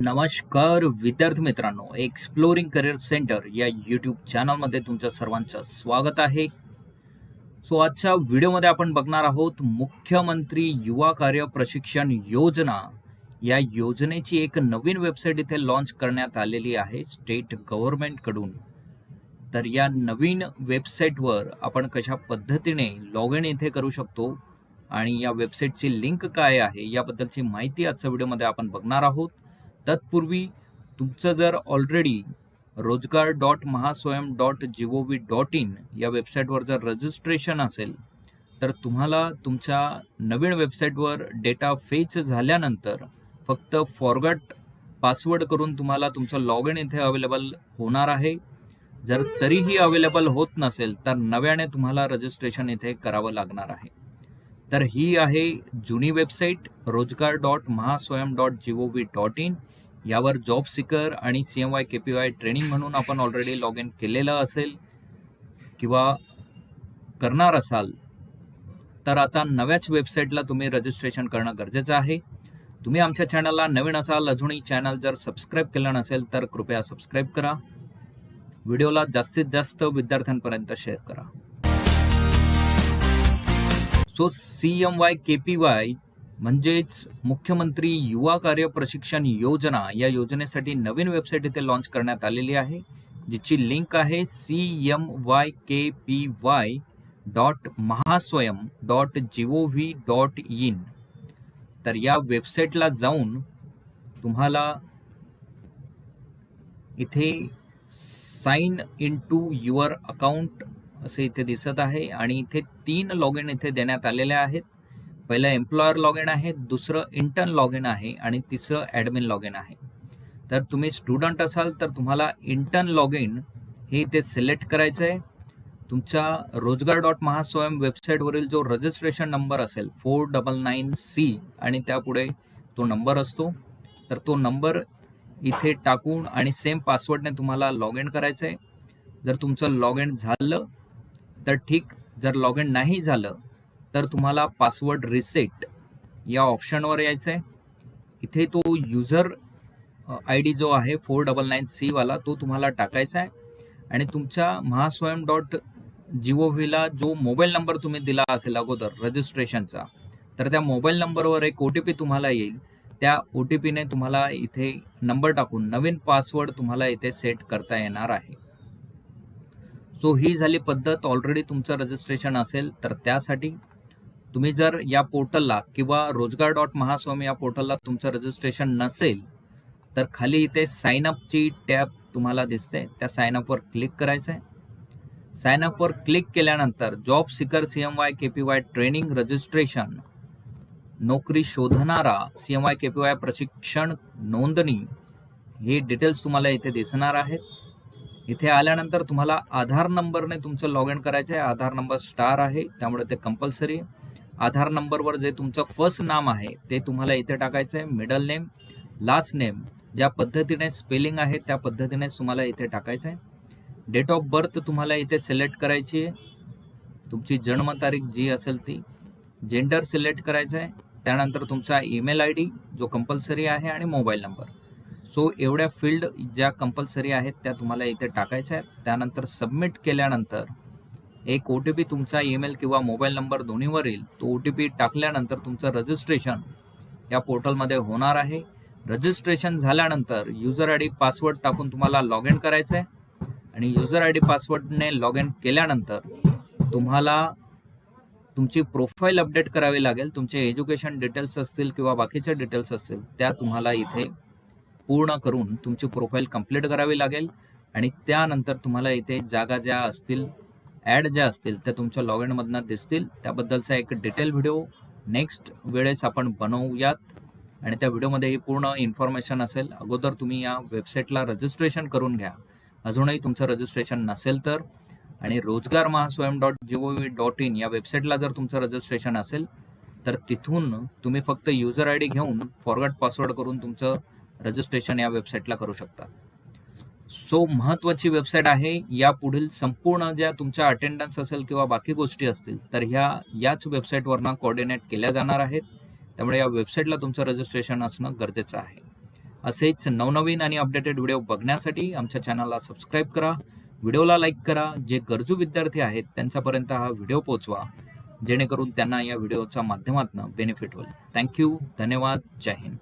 नमस्कार विद्यार्थी मित्रांनो एक्सप्लोरिंग करिअर सेंटर या यूट्यूब चॅनलमध्ये तुमचं सर्वांचं स्वागत आहे. सो आजच्या व्हिडिओमध्ये आपण बघणार आहोत मुख्यमंत्री युवा कार्य प्रशिक्षण योजना. या योजनेची एक नवीन वेबसाईट इथे लॉन्च करण्यात आलेली आहे स्टेट गव्हर्नमेंटकडून तर या नवीन वेबसाईटवर आपण कशा पद्धतीने लॉग इन इथे करू शकतो आणि या वेबसाईटची लिंक काय आहे याबद्दलची माहिती आजच्या व्हिडिओमध्ये आपण बघणार आहोत. तत्पूर्वी तुमचं जर already Rojgar dot Mahaswayam dot G O V dot in या वेबसाईटवर जर रजिस्ट्रेशन असेल तर तुम्हाला तुमच्या नवीन वेबसाईटवर डेटा फेच झाल्यानंतर फक्त फॉरगट पासवर्ड करून तुम्हाला तुमचं लॉग इन इथे अवेलेबल होणार आहे. जर तरीही अवेलेबल होत नसेल तर नव्याने तुम्हाला रजिस्ट्रेशन इथे करावं लागणार आहे. तर ही आहे जुनी website Rojgar dot Mahaswayam dot G O V dot in यावर जॉब सिकर आणि C M Y K P Y training म्हणून आपण ऑलरेडी लॉग इन केलेलं असेल किंवा करणार असाल तर आता नव्याच वेबसाईटला तुम्ही रजिस्ट्रेशन करणं गरजेचं आहे. तुम्ही आमच्या चॅनलला नवीन असाल अजूनही चॅनल जर सबस्क्राईब केलं नसेल तर कृपया सबस्क्राईब करा. व्हिडिओला जास्तीत जास्त विद्यार्थ्यांपर्यंत शेअर करा. So C M Y K P Y म्हणजेच मुख्यमंत्री युवा कार्य प्रशिक्षण योजना या योजनेसाठी नवीन वेबसाईट इथे लॉन्च करण्यात आलेली आहे जिची लिंक आहे C M Y K P Y dot Mahaswayam dot G O V dot in तर या वेबसाईटला जाऊन तुम्हाला इथे sign in to your account असे इथे दिसत आहे आणि इथे तीन लॉग इन इथे देण्यात आलेले आहेत. पहिलं एम्प्लॉयर लॉग इन आहे दुसरं इंटर्न लॉग इन आहे आणि तिसरं ॲडमिन लॉग इन आहे. तर तुम्ही स्टुडंट असाल तर तुम्हाला इंटर्न लॉग इन हे इथे सिलेक्ट करायचं आहे तुमच्या रोजगार डॉट महास्वयम वेबसाईटवरील जो रजिस्ट्रेशन नंबर असेल फोर डबल नाईन सी आणि त्यापुढे तो नंबर असतो. तर तो नंबर इथे टाकून आणि सेम पासवर्डने तुम्हाला लॉग इन करायचं आहे जर तुमचं लॉग इन झालं तर ठीक. जर लॉग इन नाही झालं तर तुम्हाला पासवर्ड रिसेट या ऑप्शनवर यायचं आहे इथे तो युजर आय डी जो आहे फोर डबल नाईन सीवाला तो तुम्हाला टाकायचा आहे आणि तुमच्या महास्वयं डॉट जी ओ व्हीला जो मोबाईल नंबर तुम्ही दिला असेल अगोदर रजिस्ट्रेशनचा तर त्या मोबाईल नंबरवर एक ओ टी पी तुम्हाला येईल. त्या ओ टी पीने तुम्हाला इथे नंबर टाकून नवीन पासवर्ड तुम्हाला इथे सेट करता येणार आहे. सो ही झाली पद्धत. ऑलरेडी तुमचं रजिस्ट्रेशन असेल तर त्यासाठी तुम्ही जर या पोर्टलला किंवा रोजगार डॉट महास्वामी या पोर्टलला तुमचं रजिस्ट्रेशन नसेल तर खाली इथे साइन अपची टॅब तुम्हाला दिसते. त्या साइन अपवर क्लिक करायचं आहे साइन अपवर क्लिक केल्यानंतर job seeker C M Y K P Y training registration नोकरी शोधणारा C M Y K P Y प्रशिक्षण नोंदणी हे डिटेल्स तुम्हाला इथे दिसणार आहेत. इथे आल्यानंतर तुम्हाला आधार नंबरने तुमचं लॉग इन करायचं आहे आधार नंबर स्टार आहे. त्यामुळे ते कंपल्सरी आहे. आधार नंबरवर जे तुमचं फर्स्ट नाम आहे ते तुम्हाला इथे टाकायचं आहे मिडल नेम लास्ट नेम ज्या पद्धतीने स्पेलिंग आहे त्या पद्धतीनेच तुम्हाला इथे टाकायचं आहे डेट ऑफ बर्थ तुम्हाला इथे सिलेक्ट करायची आहे. तुमची जन्मतारीख जी असेल ती जेंडर सिलेक्ट करायचं आहे त्यानंतर तुमचा ईमेल आय डी जो कंपल्सरी आहे आणि मोबाईल नंबर सो एवढ्या फील्ड ज्या कंपल्सरी आहेत त्या तुम्हाला इथे टाकायच्या आहेत. त्यानंतर सबमिट केल्यानंतर एक ओ टी पी तुमचा ईमेल किंवा मोबाईल नंबर दोन्हीवर येईल तो ओ टी पी टाकल्यानंतर तुमचं रजिस्ट्रेशन या पोर्टलमध्ये होणार आहे. रजिस्ट्रेशन झाल्यानंतर युजर आय डी पासवर्ड टाकून तुम्हाला लॉग इन करायचं आहे आणि युजर आय डी पासवर्डने लॉग इन केल्यानंतर तुम्हाला तुमची प्रोफाईल अपडेट करावी लागेल. तुमचे एज्युकेशन डिटेल्स असतील किंवा बाकीच्या डिटेल्स असतील त्या तुम्हाला इथे पूर्ण करून तुमची प्रोफाईल कंप्लीट करावी लागेल. आणि त्यानंतर तुम्हाला इथे जागा ज्या असतील ॲड ज्या असतील त्या तुमच्या लॉग इनमधनं दिसतील. त्याबद्दलचा एक डिटेल व्हिडिओ नेक्स्ट वेळेस आपण बनवूयात. आणि त्या व्हिडिओमध्ये ही पूर्ण इन्फॉर्मेशन असेल. अगोदर तुम्ही या वेबसाईटला रजिस्ट्रेशन करून घ्या. अजूनही तुमचं रजिस्ट्रेशन नसेल तर. आणि Rojgar Mahaswayam dot G O V dot in या वेबसाईटला जर तुमचं रजिस्ट्रेशन असेल तर तिथून तुम्ही फक्त युजर आय डी घेऊन फॉरवर्ड पासवर्ड करून तुमचं रजिस्ट्रेशन या वेबसाईटला करू शकता. सो महत्त्वाची वेबसाईट आहे. या पुढील संपूर्ण ज्या तुमच्या अटेंडन्स असेल किंवा बाकी गोष्टी असतील तर ह्या याच वेबसाईटवरनं कोऑर्डिनेट केल्या जाणार आहेत. त्यामुळे या वेबसाईटला तुमचं रजिस्ट्रेशन असणं गरजेचं आहे. असेच नवनवीन आणि अपडेटेड व्हिडिओ बघण्यासाठी आमच्या चॅनलला सबस्क्राईब करा. व्हिडिओला लाईक करा. जे गरजू विद्यार्थी आहेत त्यांच्यापर्यंत हा व्हिडिओ पोहोचवा. जेणेकरून त्यांना या व्हिडिओच्या माध्यमातून बेनिफिट होईल. थँक्यू धन्यवाद. जय हिंद.